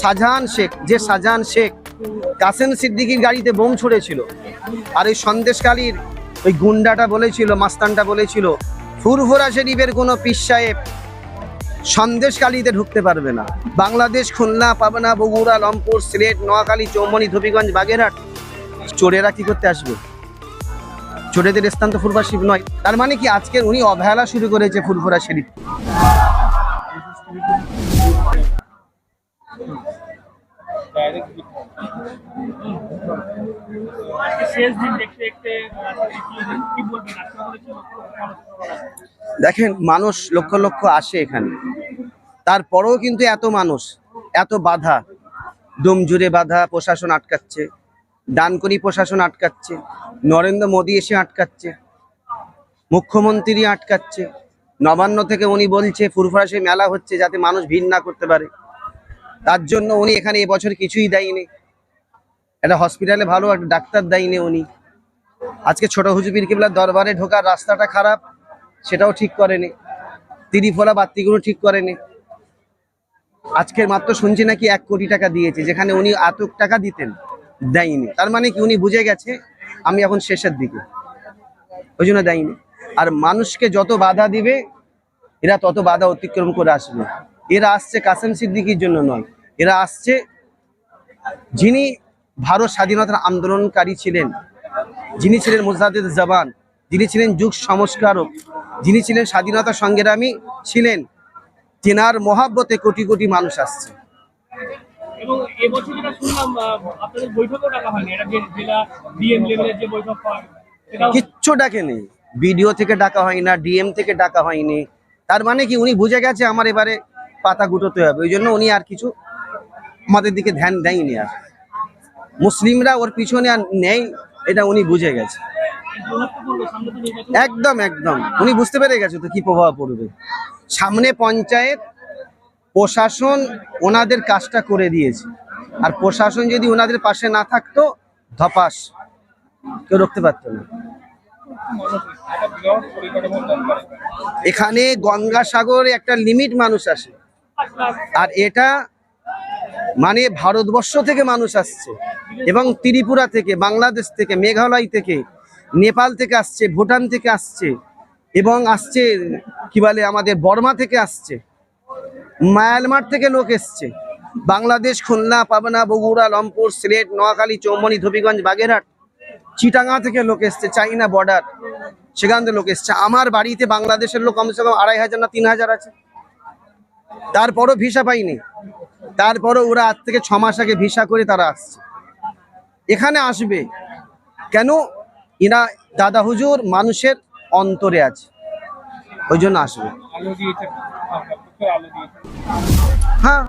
শাহজাহান শেখ, যে শাহজাহান শেখ, কাসেম সিদ্দিকির গাড়িতে বোম ছুড়েছিল। আর ওই সন্দেশকালীর ওই গুন্ডাটা বলেছিল, মাস্তানটা বলেছিল, ফুরফুরা শরীফের কোনো পীর সাহেব সন্দেশকালীতে ঢুকতে পারবে না। বাংলাদেশ, খুলনা, পাবনা, বগুড়া, লমপুর, সিলেট, নোয়াখালী, চৌমনি ধুবিগঞ্জ বাগেরহাট, চোরেরা কি করতে আসবে? চোরেদের স্থান তো ফুরফুরা শরীফ নয়। তার মানে কি আজকের উনি অবহেলা শুরু করেছে ফুরফুরা শরীফ? শেষ দিন দেখতে দেখতে কি- বলবেন? দেখেন মানুষ লক্ষ লক্ষ আসে এখানে। তারপরেও কিন্তু এত মানুষ এত বাধা। দম জুড়ে বাধা প্রশাসন আটকাচ্ছে। ডানকরি প্রশাসন আটকাচ্ছে। নরেন্দ্র মোদী এসে আটকাচ্ছে। মুখ্যমন্ত্রী আটকাচ্ছে। নবান্ন থেকে উনি বলছে ফুরফুরাসে মেলা হচ্ছে যাতে মানুষ ভিড় না করতে পারে। তার জন্য উনি এখানে এবছর কিছুই দেয়নি। একটা হসপিটালে ভালো, একটা ডাক্তার দেয়নি উনি। আজকে ছোট হুজুবির কিবলার দরবারে ঢোকার রাস্তাটা খারাপ, সেটাও ঠিক করেনি। তিরিফলা বাত্তিগুলো ঠিক করেনি। আজকের মাত্র শুনছি নাকি এক কোটি টাকা দিয়েছে, যেখানে উনি এত টাকা দিতেন, দেয়নি। তার মানে কি উনি বুঝে গেছে, আমি এখন শেষের দিকে। ওই জন্য দেয়নি। আর মানুষকে যত বাধা দিবে, এরা তত বাধা অতিক্রম করে আসবে। এরা আসছে কাসেম সিদ্দিকির জন্য নয়। এরা আসছে যিনি ভারত স্বাধীনতার আন্দোলনকারী ছিলেন যিনি ছিলেন মুজাহিদ জবান যিনি ছিলেন যুগ সংস্কারক যিনি ছিলেন স্বাধীনতা সংগ্রামী ছিলেন তেনার মহাব্বতে কোটি কোটি মানুষ আসছে। কিচ্ছু ডাকেনি। বিডিও থেকে ডাকা হয় না ডিএম থেকে ডাকা হয়নি। তার মানে কি উনি বুঝে গেছে আমার এবারে পাতা গুটোতে হবে। ওই জন্য উনি আর কিছু আমাদের দিকে ধ্যান দেয়নি আর। মুসলিমরা ওর পিছনে আর নেই, এটা উনি বুঝে গেছে। একদম একদম। উনি বুঝতে পেরে গেছে তো কি প্রভাব পড়বে। সামনে পঞ্চায়েত, প্রশাসন ওনাদের কাজটা করে দিয়েছে। আর প্রশাসন যদি ওনাদের পাশে না থাকতো, ধপাস। কেউ রুখতে পারতো না। এখানে গঙ্গাসাগরে একটা লিমিট মানুষ আসে। আর এটা মানে ভারতবর্ষ থেকে মানুষ আসছে এবং ত্রিপুরা থেকে, বাংলাদেশ থেকে, মেঘালয় থেকে, নেপাল থেকে আসছে, ভুটান থেকে আসছে এবং আসছে, কি বলে, আমাদের বর্মা থেকে আসছে। মায়ানমার থেকে লোক এসছে। বাংলাদেশ, খুলনা, পাবনা, বগুড়া, লমপুর, সিলেট, নোয়াখালী চৌমনি ধুবিগঞ্জ বাগেরহাট চিটাঙ্গা থেকে লোক এসছে, চাইনা বর্ডার, সেখান থেকে লোক এসছে। আমার বাড়িতে বাংলাদেশের লোক কমসে কম আড়াই হাজার না তিন হাজার আছে। তারপরও ভিসা পাইনি। তারপরও ওরা আজ থেকে ছ মাস আগে ভিসা করে তারা আসছে। এখানে আসবে কেন? এরা দাদা হুজুর মানুষের অন্তরে আছে। ওই জন্য আসবে। হ্যাঁ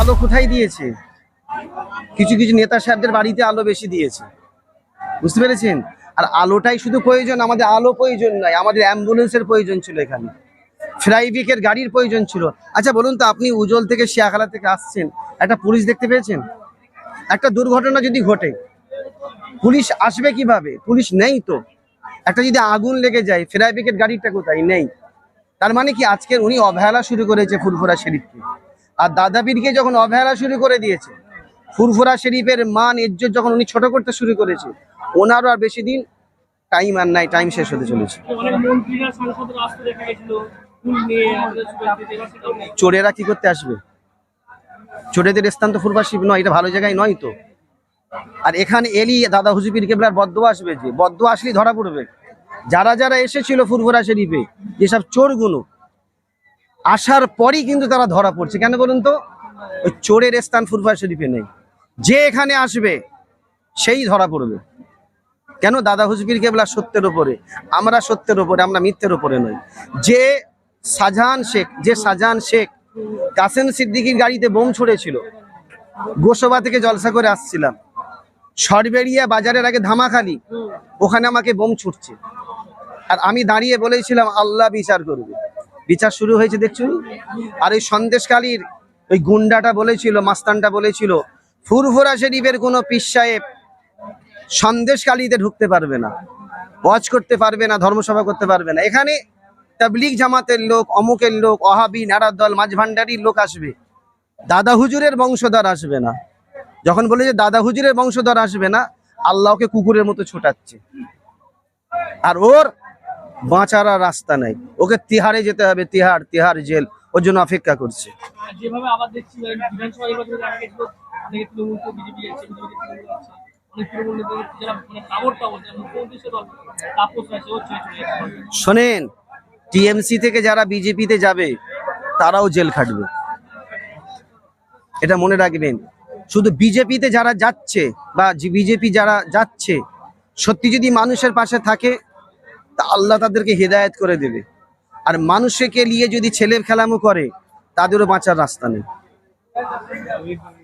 আলো কোথায় দিয়েছে? কিছু কিছু নেতা সাহেবদের বাড়িতে আলো বেশি দিয়েছে। বুঝতে পেরেছেন? আর আলোটাই শুধু প্রয়োজন আমাদের আলো প্রয়োজন নয় আমাদের অ্যাম্বুলেন্সের প্রয়োজন ছিল এখানে। ফ্রাইভিকের গাড়ির প্রয়োজন ছিল। আচ্ছা বলুন তো, আপনি উজ্জ্বল থেকে শিয়াখালা থেকে আসছেন, একটা পুলিশ দেখতে পেয়েছেন? একটা দুর্ঘটনা যদি ঘটে, পুলিশ আসবে কীভাবে? পুলিশ নেই তো। একটা যদি আগুন লেগে যায় ফ্রাইভিকের গাড়িটা কোথায়? নেই। তার মানে কি আজকের উনি অবহেলা শুরু করেছে ফুরফুরা শরীফকে? আর দাদাবীরকে যখন অবহেলা শুরু করে দিয়েছে, ফুরফুরা শরীফের মান, ইজ্জত যখন উনি ছোট করতে শুরু করেছে, ওনারও আর বেশি দিন টাইম আর নাই টাইম শেষ হতে চলেছে। চোরেরা কি করতে আসবে? চোরেদের স্থান তো ফুরফুরা শরীফ নয়, এটা ভালো জায়গায় নয় তো। আর এখানে এলি, দাদা হুজুবির কেবলার বদ্ধ আসবে যে বদ্ধ আসলেই ধরা পড়বে। যারা যারা এসেছিল ফুরফুরা শরীফে, যেসব চোরগুলো, আসার পরই কিন্তু তারা ধরা পড়ছে। কেন বলুন তো? ওই চোরের স্থান ফুরফুরা শরীফে নেই। যে এখানে আসবে, সেই ধরা পড়বে। কেন? দাদা হুজবির কেবলা সত্যের উপরে, আমরা সত্যের উপরে, আমরা মিথ্যের উপরে নই। যে শাহজাহান শেখ, যে শাহজাহান শেখ, কাসেম সিদ্দিকির গাড়িতে বোম ছুড়েছিল। গোসবা থেকে জলসা করে আসছিলাম। সরবেরিয়া বাজারের আগে ধামাখালি, ওখানে আমাকে বোম ছুটছে। আর আমি দাঁড়িয়ে বলেছিলাম, আল্লাহ বিচার করবে। বিচার শুরু হয়েছে, দেখছুন? আর ওই সন্দেশকালীর ওই গুন্ডাটা বলেছিল, মাস্তানটা বলেছিল, ফুরফুরা শরীফের কোনো পীর সাহেব সন্দেশকালীতে ঢুকতে পারবে না। ওয়াজ করতে পারবে না, ধর্মসভা করতে পারবে না। এখানে তাবলিগ জামাতের লোক অমুকের লোক অহাবি নারার দল মাঝভান্ডারির লোক আসবে। দাদা হুজুরের বংশধর আসবে না। যখন বলে যে দাদা হুজুরের বংশধর আসবে না আল্লাহকে কুকুরের মতো ছোটাচ্ছে। আর ওর বাঁচার রাস্তা নাই। ওকে তিহারে যেতে হবে তিহার তিহার জেল। ওর জন্য অপেক্ষা করছে। মানে শোনেন টিএমসি থেকে যারা বিজেপিতে যাবে তারাও জেল খাটবে। এটা মনে রাখবেন। শুধু বিজেপিতে যারা যাচ্ছে বা বিজেপি যারা যাচ্ছে সত্যি যদি মানুষের পাশে থাকে তা আল্লাহ তাদেরকে হেদায়েত করে দেবে। আর মানুষকে নিয়ে যদি ছেলের খেলামো করে তাদেরও বাঁচার রাস্তা নেই। মানে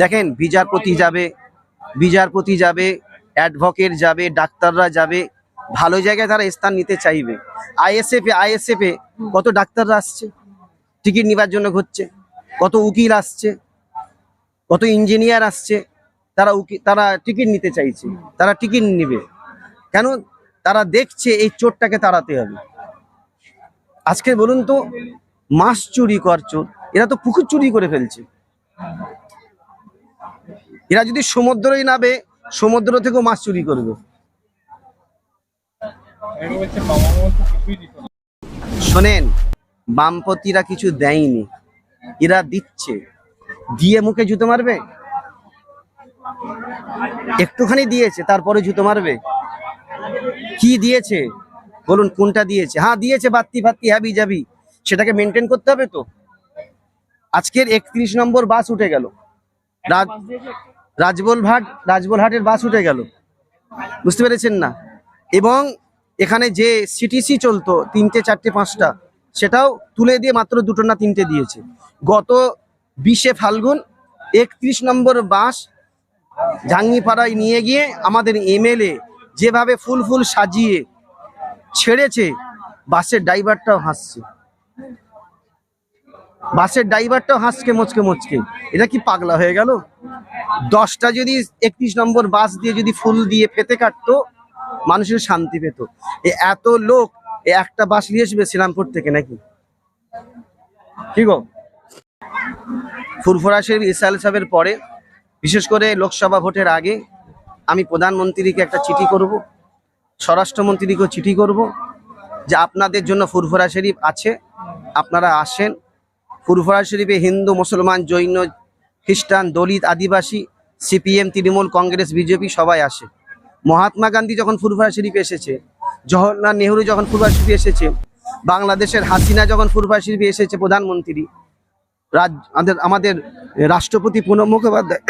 দেখেন বিচারপতি যাবে বিচারপতি যাবে অ্যাডভোকেট যাবে, ডাক্তাররা যাবে, ভালো জায়গায় তারা স্থান নিতে চাইবে। আইএসএফে আইএসএফ কত ডাক্তাররা আসছে, টিকিট নিবার জন্য ঘুরছে, কত উকিল আসছে, কত ইঞ্জিনিয়ার আসছে, তারা উকি, তারা টিকিট নিতে চাইছে, তারা টিকিট নিবে। কেন? তারা দেখছে এই চোরটাকে তাড়াতে হবে। আজকে বলুন তো মাছ চুরি কর চোর, এরা তো পুকুর চুরি করে ফেলছে। এরা যদি সমুদ্রই নাবে সমুদ্র থেকেও মাছ চুরি করবে। শোনেন, বামপন্থীরা কিছু দেয়নি। এরা দিচ্ছে। দিয়ে মুখে জুতো মারবে? একটুখানি দিয়েছে, তারপরে জুতো মারবে? কি দিয়েছে? বলুন, কোনটা দিয়েছে? হ্যাঁ দিয়েছে, বাত্তি, ফাত্তি, হ্যাবি যাবি সেটাকে মেনটেন করতে হবে তো? আজকের একত্রিশ নম্বর বাস উঠে গেল। রাত রাজবলহাট রাজবলহাটের বাস উঠে গেল। বুঝতে পেরেছেন না? এবং এখানে যে সিটিসি চলতো, তিনটে, চারটে, পাঁচটা, সেটাও তুলে দিয়ে মাত্র দুটো না তিনটে দিয়েছে। গত বিশে ফাল্গুন একত্রিশ নম্বর বাস জাঙ্গিপাড়ায় নিয়ে গিয়ে আমাদের এমএলএ যেভাবে ফুল ফুল সাজিয়ে ছেড়েছে, বাসের ড্রাইভারটাও হাসছে। বাসের ড্রাইভারটাও হাসকে মুচকে মুচকে। এটা কি পাগলা হয়ে গেল? দশটা যদি একত্রিশ নম্বর বাস দিয়ে যদি ফুল দিয়ে ফেতে কাটতো, মানুষের শান্তি পেত। এত লোক একটা বাস নিয়ে আসবে শ্রীরামপুর থেকে নাকি? কি গো? ফুরফুরা শরীফ ইসাল সাহেবের পরে, বিশেষ করে লোকসভা ভোটের আগে, আমি প্রধানমন্ত্রীকে একটা চিঠি করব, স্বরাষ্ট্রমন্ত্রীকেও চিঠি করব, যে আপনাদের জন্য ফুরফুরা শরীফ আছে, আপনারা আসেন ফুরফুরা শরীফে হিন্দু, মুসলমান, জৈন, খ্রিস্টান, দলিত, আদিবাসী, সিপিএম, তৃণমূল, কংগ্রেস, বিজেপি সবাই আসে। মহাত্মা গান্ধী যখন ফুরফুরা শরীফ এসেছে, জওহরলাল নেহরু যখন ফুরফুরা শরীফ এসেছে, বাংলাদেশের হাসিনা যখন ফুরফুরা শরীফে এসেছে, প্রধানমন্ত্রী, রাজ আমাদের আমাদের রাষ্ট্রপতি প্রণব মুখোপাধ্যায়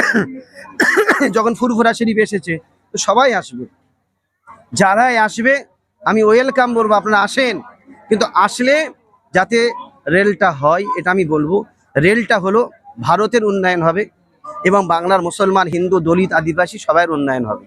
যখন ফুরফুরা শরীফ এসেছে, তো সবাই আসবে। যারাই আসবে, আমি ওয়েলকাম বলব, আপনারা আসেন। কিন্তু আসলে যাতে রেলটা হয়, এটা আমি বলব। রেলটা হলো ভারতের উন্নয়ন হবে এবং বাংলার মুসলমান, হিন্দু, দলিত, আদিবাসী সবাই উন্নয়ন হবে।